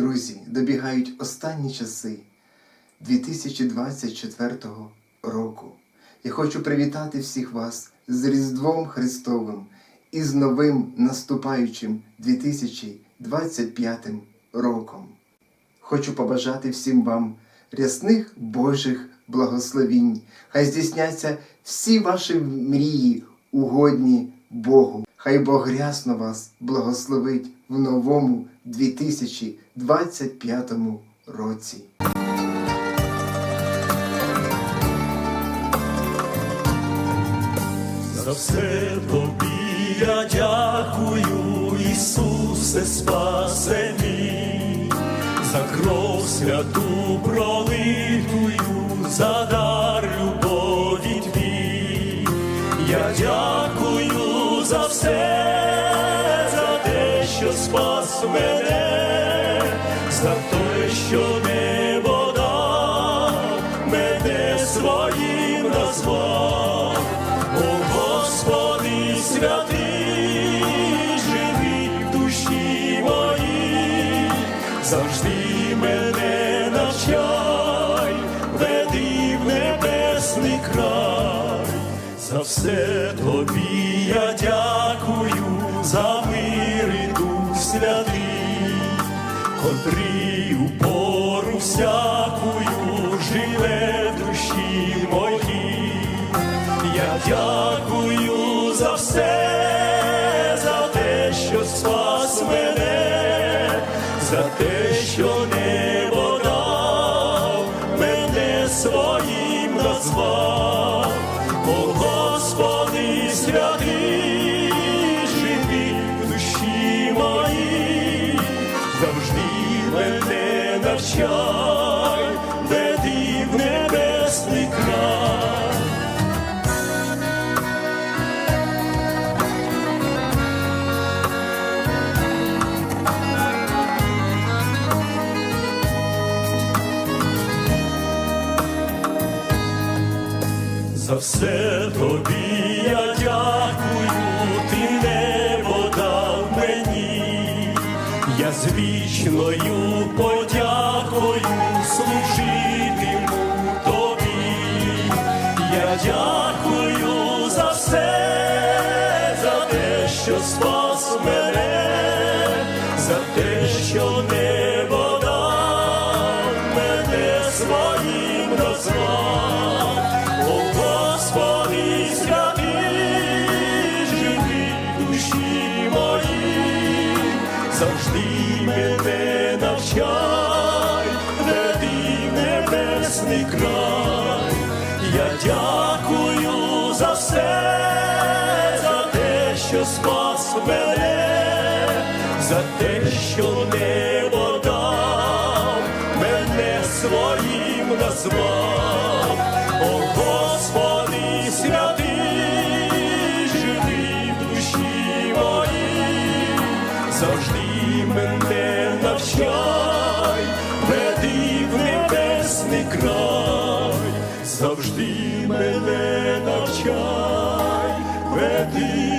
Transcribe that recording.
Друзі, добігають останні часи 2024 року. Я хочу привітати всіх вас з Різдвом Христовим і з новим наступаючим 2025 роком. Хочу побажати всім вам рясних Божих благословінь. Хай здійсняться всі ваші мрії, угодні Богу. Хай Бог рясно вас благословить в новому 2025 році. За все тобі я дякую, Ісусе, спасе мій, за кров святу пролитую, за дар любові спас мене, за те, що небо дав, мене своїм назвав. О Господи святий, живий в душі моїй, завжди мене навчай, веди в небесний край, за все тобі я дякую, за мир святий, котрий у пору всякую живе душі моїй. Я дякую за все, за те, що спас мене, за те, що небо дав, мене своїм назвав, навчай, веди в небесний край. За все тобі я дякую, ти небо дав мені, я з вічною служитиму тобі, я дякую за все, за те, що спас мене, за те, що небо дав мене своїм назвав. О Господи святий, живи душі моїй, завжди спас мене, за те, що небо дав, мене своїм назвав. О Господи святий, живи в душі моїй, завжди мене навчай, веди в небесний край, завжди мене навчай, веди